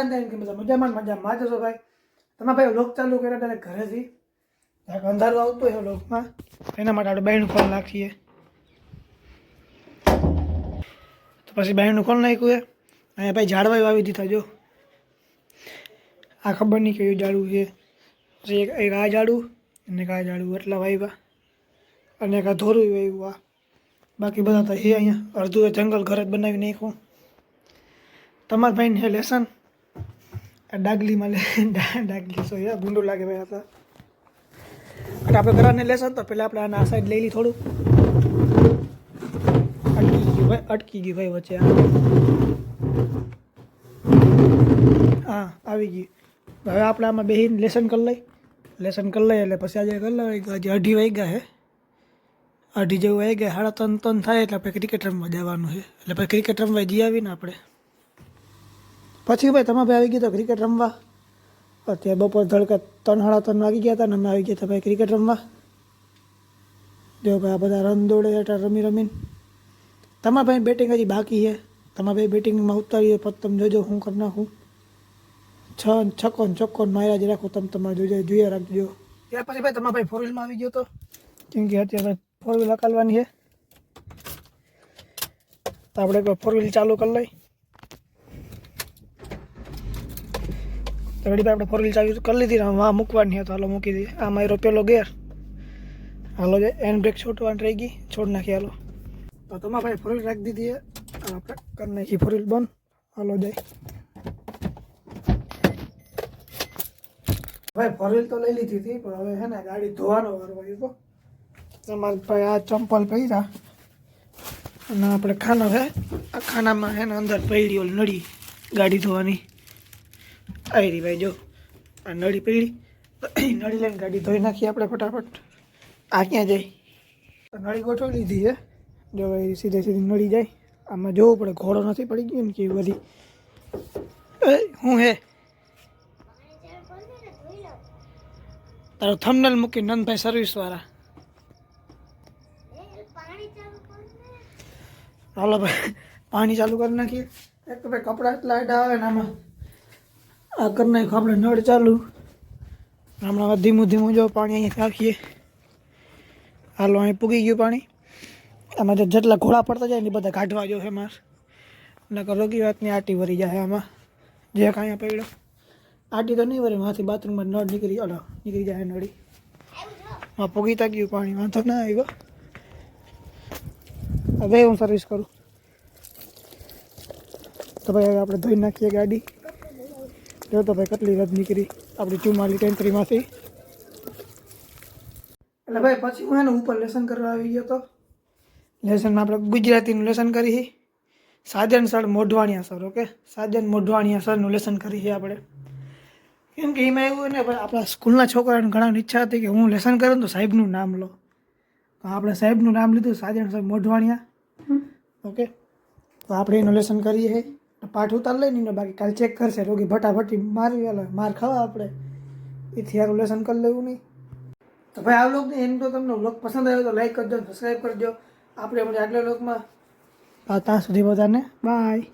મારા ને કે બધા મજામાં ને મજામાં જશો ભાઈ તમે ભાઈ લોક ચાલુ કર્યા ત્યારે ઘરેથી જરાક અંધારું આવતું હોય લોકમાં એના માટે આપણે બાયણું ખોલ નાખીએ તો પછી બાયણું ખોલ નાખ્યું એ અહીંયા ભાઈ ઝાડવાયું આવી દીધા જો આ ખબર નહીં કયું ઝાડું છે પછી એક એક આ ઝાડું અને એક આ ઝાડું એટલા વાવ્યા અને એક આ ધોરું વાવ્યું આ બાકી બધા તો એ અહીંયા અડધું એ જંગલ ઘર જ બનાવી નાખ્યું તમારા ભાઈને હે લેસન આ ડાગલીમાં લે ડાગલી સો યાર ભૂંડું લાગે ભાઈ હતા એટલે આપણે ઘરાને લેસન તો પહેલાં આપણે આના આ સાઈડ લઈ લઈ થોડું. અટકી ગયું ભાઈ, અટકી ગયું ભાઈ વચ્ચે હા, આવી ગયું. હવે આપણે આમાં બેહીને લેસન કરી લઈ લેસન કરી લઈએ એટલે પછી આજે કરી લઈએ આજે અઢી વાગ્યા હે. અઢી જેવું વાગી ગયા સાડા ત્રણ ત્રણ થાય એટલે આપણે ક્રિકેટ રમવા જવાનું છે. એટલે પછી ક્રિકેટ રમવા જઈ આવીને આપણે. પછી ભાઈ તમે ભાઈ આવી ગયા તો ક્રિકેટ રમવા અત્યારે બપોર ધડકે ત્રણ સાડા ત્રણ વાગી ગયા હતા ને અમે આવી ગયા હતા ભાઈ ક્રિકેટ રમવા જો ભાઈ આ બધા રન દોડે એટલે રમી રમીને તમારા ભાઈ બેટિંગ હજી બાકી છે તમારા ભાઈ બેટિંગમાં ઉતારીએ પછી તમે જોજો હું કરી નાખું છ ને છક્કો ને ચોક્કો ને માર્યા જ રાખો તમે તમારે જોજો જોઈએ રાખજો ત્યાર પછી ભાઈ તમારા ભાઈ ફોર વ્હીલમાં આવી ગયો તો કેમ કે અત્યારે ફોર વ્હીલ હકાલવાની છે તો આપણે એકવાર ફોર વ્હીલ ચાલુ કરી લઈ તો રેડી આપણે ફોર વ્હીલ ચાવી કરી લીધી વાં મૂકવાની તો હાલો મૂકી દઈએ. આ મારો પેલો ગેર. હાલો જે એન્ડ બ્રેક છોટવાની રહી ગઈ. છોડ નાખી, હાલો. તો તમારા ભાઈ ફોર વ્હીલ રાખી દીધી આપણે કરી નાખી ફોર વ્હીલ બંધ. હાલો, જાય. ભાઈ ફોર વ્હીલ તો લઈ લીધી હતી, પણ હવે હે ને ગાડી ધોવાનો વારો આવ્યો તો તમારે ભાઈ આ ચંપલ પહેર્યા. અને આપણે ખાના હે આ ખાનામાં હે ને અંદર પડી ઓલ નળી ગાડી ધોવાની. આવી રહી ભાઈ જો આ નળી પડી નળી લઈને ગાડી ધોઈ નાખીએ આપણે ફટાફટ આ ક્યાં જાય તો નળી ગોઠવી લીધી છે જો ભાઈ સીધે સીધી નળી જાય આમાં જોવું પડે ઘોડો નથી પડી ગયો ને કે બધી એ હું હે તારો થંબનેલ મૂકી નંદભાઈ સર્વિસ વાળા હાલો ભાઈ પાણી ચાલુ કરી નાખીએ એક તો ભાઈ કપડાં એટલા આડા આવે ને આમાં આ કરી નાખ્યું આપણે નળ ચાલુ. હમણાં ધીમું ધીમું જો પાણી અહીંયાથી રાખીએ હાલો, અહીં પૂગી ગયું પાણી. આમાં જે જેટલા ઘોડા પડતા જાય ને બધા કાઢવા જો છે માર. નકર રોગી વાતની આટી વરી જાય આમાં. જે કાંઈ પડ્યો. આટી તો નહીં વરે માથી બાથરૂમમાં નળ નીકળી અલો નીકળી જાય નળી. માં પૂગી તા ગયું પાણી, વાંધો ના આવ્યો. હવે હું સર્વિસ કરું. તો ભાઈ, હવે આપણે ધોઈ નાખીએ ગાડી. જો તો ભાઈ કેટલી રદ નીકળી આપણી ચુમ્માલી ટેન્કરીમાંથી એટલે ભાઈ પછી હું એને ઉપર લેસન કરવા આવી ગયો તો? લેસનમાં આપણે ગુજરાતીનું લેસન કરી Sajan sir Modhvaniya sir okay Sajan Modhvaniya સરનું lesson કરી આપણે. કેમ કે એમાં એવું ને આપણા સ્કૂલના છોકરાને ઘણા ઈચ્છા હતી કે હું લેસન કરું તો સાહેબનું નામ લો. તો આપણે સાહેબનું નામ લીધું સાજન સર મોઢવાણિયા ઓકે તો આપણે એનું લેસન કરીએ છે પાઠ ઉતાર લઈને નહીં બાકી કાલ ચેક કરશે. રોગી ભટાભટી મારી હાલે માર ખાવા આપણે. એથી આ લેસન કરી લેવું નહીં. તો ભાઈ આ વ્લોગ એમ તો તમને વ્લોગ પસંદ આવ્યો તો લાઈક કરજો સબસ્ક્રાઈબ કરજો. આપણે મળીએ આગલા વ્લોગમાં ત્યાં સુધી બધાને બાય